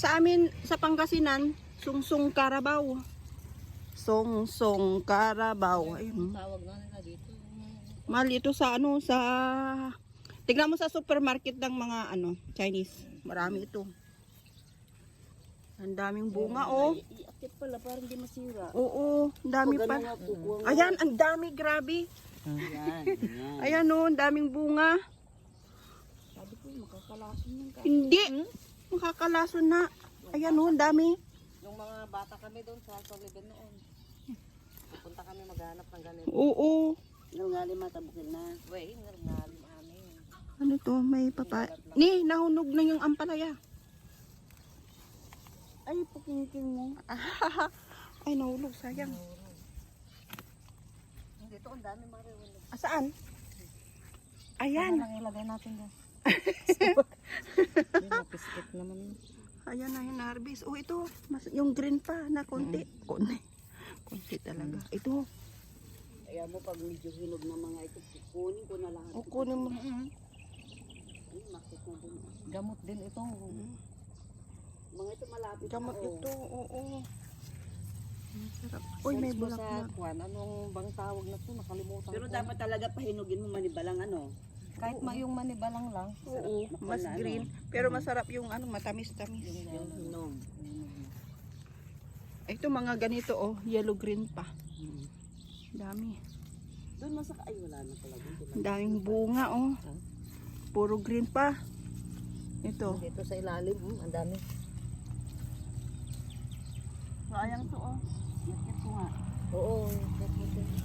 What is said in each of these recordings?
sa amin, sa Pangasinan, Sungsong Karabaw. Sungsong Karabaw. Ayun. Tawag nga nila dito. Mahal ito sa ano, sa... Tignan mo sa supermarket ng mga ano, Chinese. Marami ito. Ang daming bunga, oh. Iakit pala para hindi masira. Oo, ang dami pa. ano. Ayan, ang dami, grabe. Ayan, ayan. Ayan, oh, ang daming bunga. Sabi ko, makakalasin yung ka. Hindi. Makakalason na. Ayan, oh, ang dami. Nung mga bata kami doon sa Soliven noon. Pupunta kami maghanap ng ganito. Oo. Nalngali matabukin na. Wey, nalngali amin. Ano to? May papa... Ni, nahunog na yung ampalaya. Ay, pakingking mo. Ay, nahulog. Sayang. Dito, ang dami mariwala. Asaan? Ayan. lang ilagay natin doon. May napiskit naman. Ayan na yung harvest. Oh, ito. Mas, yung green pa na konti. Konti. Konti talaga. Ito. Kaya mo pag medyo hinog ng mga ito, kukunin ko na lahat. O, kunin mo. Na din. Gamot din ito. Mga ito malapit Gamot na, oh. ito. Oo. Ang Sarap. Uy, may bulaklak. kwan, anong bang tawag na to? Nakalimutan Pero ko. dapat talaga pahinugin mo manibalang ano. Kahit ma yung manibalang lang. Oo, mas green. Pero masarap yung ano, matamis-tamis. Yung hinog. Ito mga ganito oh, yellow green pa. Dami. Doon mo sa ay wala na pala daming bunga oh. Puro green pa. Ito. Dito sa ilalim, hmm, ang dami. Sayang to oh. Yakit ko nga. Oo.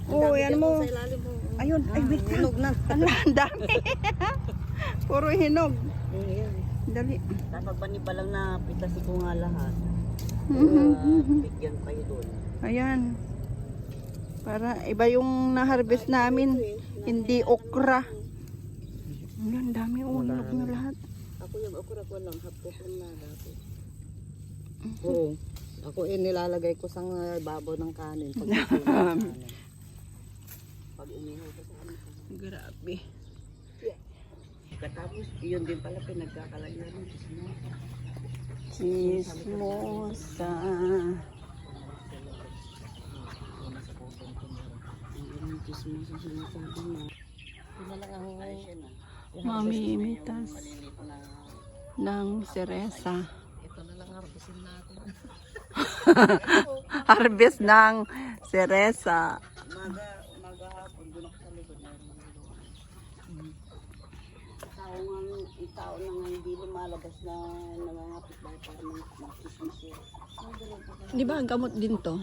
Oh, yan mo. Sa ilalim mo. Ayun, ay wait. Hinog na. Ala, ang dami. Puro hinog. Ayan. Dali. Dapat panibalang na pitasin ko nga lahat. Mhm. Uh, bigyan kayo doon. Ayan. Para iba yung na-harvest namin. Hindi okra. Ayan, dami oh. Hinog na lahat. Ako yung okra ko lang, hapos lang na dati. Oo. Ako eh, nilalagay ko sa uh, babaw ng kanin. Pag kanin. Pag umihaw ko sa amin. Grabe. Katapos, yun din pala pinagkakalagyan ng chismosa. Chismosa. Chismosa sinasabi mo. Maliliit na ng seresa. ito na lang harvestin natin. Harvest ng seresa. Umaga, umaga hapon, doon ako sa likod na rin Tao yung tao na nga hindi lumalabas na nangangapit dahil para pa Di ba gamot din to?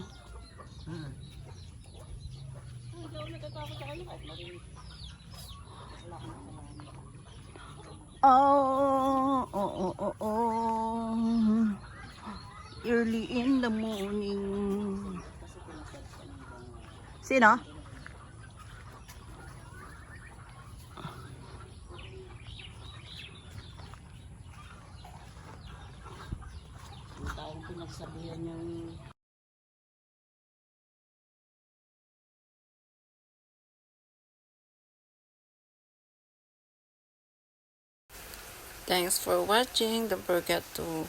Oh, oh, oh, oh, oh. Early in the morning. Sino? Niyang Thanks for watching. Don't forget to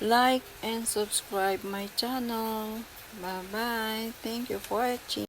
like and subscribe my channel. Bye bye. Thank you for watching.